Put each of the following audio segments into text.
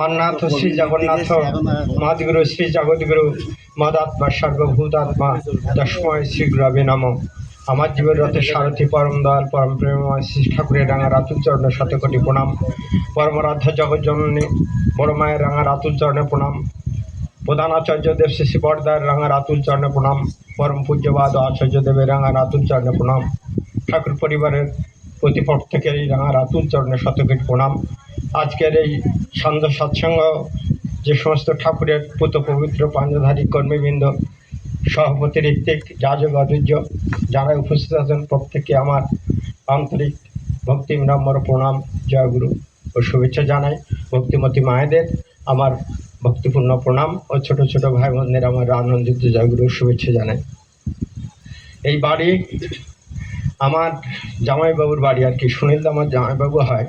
মান্নাথ শ্রী জগন্নাথ মহাদিগুরু শ্রী জগদ্গুরু, মদাত্মা সর্বভূতাত্মা, তস্ময় শ্রী গুরবে নম। আমার জীবের রথে সারথী পরম দয়াল, পরম প্রেমময় শ্রী ঠাকুরের রাঙা রাতুল চরণে শতকোটি প্রণাম। পরমরাধ্য জগৎজননী বড় মায়ের রাঙা রাতুল চরণে প্রণাম। প্রধান আচার্য দেব শ্রী বরদার রাঙা রাতুল চরণে প্রণাম। পরম পূজ্যবাদ আচার্য দেবের রাঙা রাতুল চরণে প্রণাম। ঠাকুর পরিবারের প্রতি প্রত্যেকের এই রাঙা রাতুল চরণে শতকোটি প্রণাম। আজকের এই সন্ধ্যা সৎসঙ্গ, যে সমস্ত ঠাকুরের পুত পবিত্র পাঞ্জধারী কর্মীবৃন্দ, সভাপতি ঋত্বিক, যাজক অধৈর্য যারা উপস্থিত আছেন প্রত্যেকে আমার আন্তরিক ভক্তি নম্বর প্রণাম জয়গুরু ও শুভেচ্ছা জানাই। ভক্তিমতী মায়েদের আমার ভক্তিপূর্ণ প্রণাম ও ছোট ছোট ভাই বোনদের আমার আনন্দিত জয়গুরু শুভেচ্ছা জানাই। এই বাড়ি আমার জামাইবাবুর বাড়ি আর কি। সুনীল আমার জামাইবাবু হয়।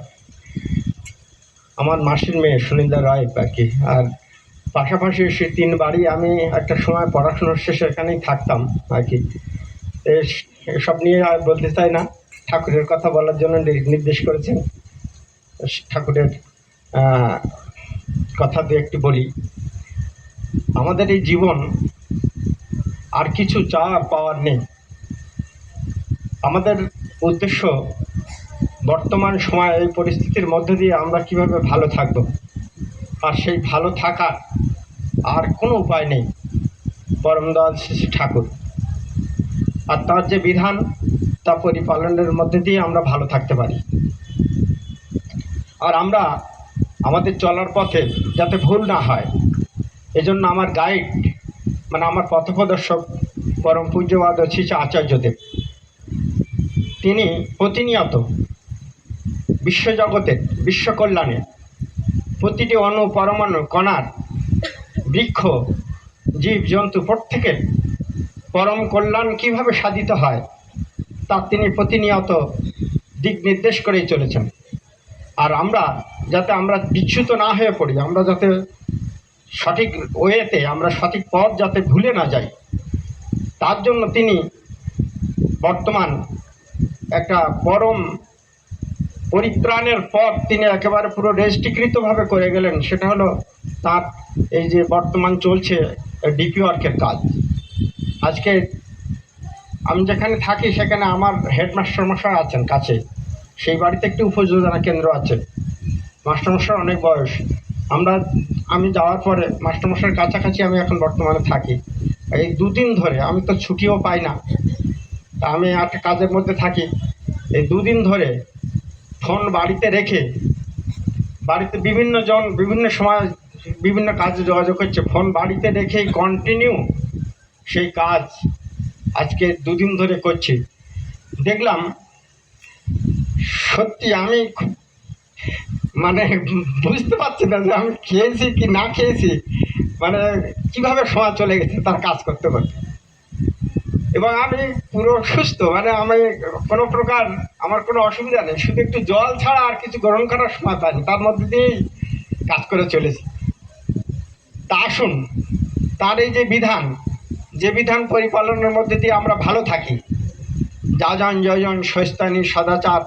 আমার মাসির মেয়ে সুনীলদা রায় আর কি আর পাশাপাশি সে তিন বাড়ি আমি একটা সময় পড়াশোনার শেষে এখানেই থাকতাম আর কি। এসব নিয়ে আর বলতে চাই না। ঠাকুরের কথা বলার জন্য নির্দেশ করেছেন ঠাকুরের কথা দিয়ে একটু বলি। আমাদের এই জীবন আর কিছু চাওয়ার পাওয়ার নেই। আমাদের উদ্দেশ্য বর্তমান সময়ে এই পরিস্থিতির মধ্য দিয়ে আমরা কীভাবে ভালো থাকব? আর সেই ভালো থাকার আর কোনো উপায় নেই পরম দয়াল শ্রী ঠাকুর। আর তার যে বিধান, তা পরিপালনের মধ্যে দিয়ে আমরা ভালো থাকতে পারি। আর আমরা আমাদের চলার পথে যাতে ভুল না হয়, এজন্য আমার গাইড মানে আমার পথপ্রদর্শক পরম পূজ্যবাদ শ্রী আচার্যদেব, তিনি প্রতিনিয়ত বিশ্বজগতের বিশ্ব কল্যাণে প্রতিটি অণু পরমাণু, কণার, বৃক্ষ জীব জন্তু প্রত্যেকের পরম কল্যাণ কীভাবে সাধিত হয়, তা তিনি প্রতিনিয়ত দিক নির্দেশ করেই চলেছেন। আর আমরা যাতে আমরা বিচ্যুত না হয়ে পড়ি, আমরা যাতে সঠিক ওয়েতে, আমরা সঠিক পথ যাতে ভুলে না যাই, তার জন্য তিনি বর্তমান একটা পরম পরিত্রাণের পথ তিনি একেবারে পুরো রেজিস্ট্রিকৃতভাবে করে গেলেন, সেটা হলো তার এই যে বর্তমান চলছে ডিপি ওয়ার্কের কাজ। আজকে আমি যেখানে থাকি সেখানে আমার হেডমাস্টার মশাই আছেন কাছে, সেই বাড়িতে একটি উপযোজনা কেন্দ্র আছে। মাস্টারমশাই অনেক বয়স। আমরা, আমি যাওয়ার পরে মাস্টারমশাইয়ের কাছাকাছি আমি এখন বর্তমানে থাকি। এই দুদিন ধরে আমি তো ছুটিও পাই না। আমি একটা কাজের মধ্যে থাকি। এই দুদিন ধরে ফোন বাড়িতে রেখে বাড়িতে বিভিন্ন জন বিভিন্ন সময় বিভিন্ন কাজে যোগাযোগ করছে ফোন বাড়িতে রেখেই কন্টিনিউ সেই কাজ আজকে দুদিন ধরে করছি। দেখলাম সত্যি আমি মানে বুঝতে পারছি না যে আমি খেয়েছি কি না খেয়েছি। মানে কীভাবে সময় চলে গেছে তার কাজ করতে করতে। এবং আমি পুরো সুস্থ মানে আমি কোনো প্রকার আমার কোনো অসুবিধা নেই, শুধু একটু জল ছাড়া আর কিছু গ্রহণ করার সময় পাইনি, তার মধ্যে দিয়েই কাজ করে চলেছি। তা আসুন, তার এই যে বিধান যে বিধান পরিপালনের মধ্যে দিয়ে আমরা ভালো থাকি। যা যাজন যজন সস্তানি, সদাচার,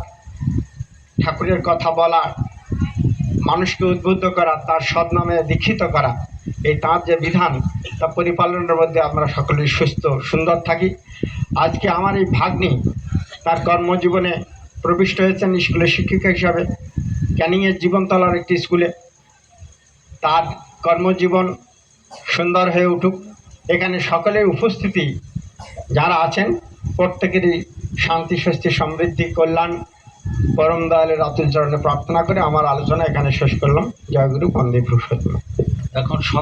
ঠাকুরের কথা বলা মানুষকে উদ্বুদ্ধ করা, তার সদ্নামে দীক্ষিত করা, এই তাঁর যে বিধান, তা পরিপালনের মধ্যে আমরা সকলেই সুস্থ, সুন্দর থাকি। আজকে আমার এই ভাগ্নি তার কর্মজীবনে প্রবিষ্ট হয়েছেন স্কুলের শিক্ষিকা হিসাবে, ক্যানিংয়ের জীবনতলার একটি স্কুলে। তার কর্মজীবন সুন্দর হয়ে উঠুক। এখানে সকলের উপস্থিতি যারা আছেন, প্রত্যেকেরই শান্তি, স্বস্তি, সমৃদ্ধি, কল্যাণ পরম দয়ালের রাতের চরণে প্রার্থনা করে আমার আলোচনা এখানে শেষ করলাম। জয়গুরু বন্দে প্রসাদ এখন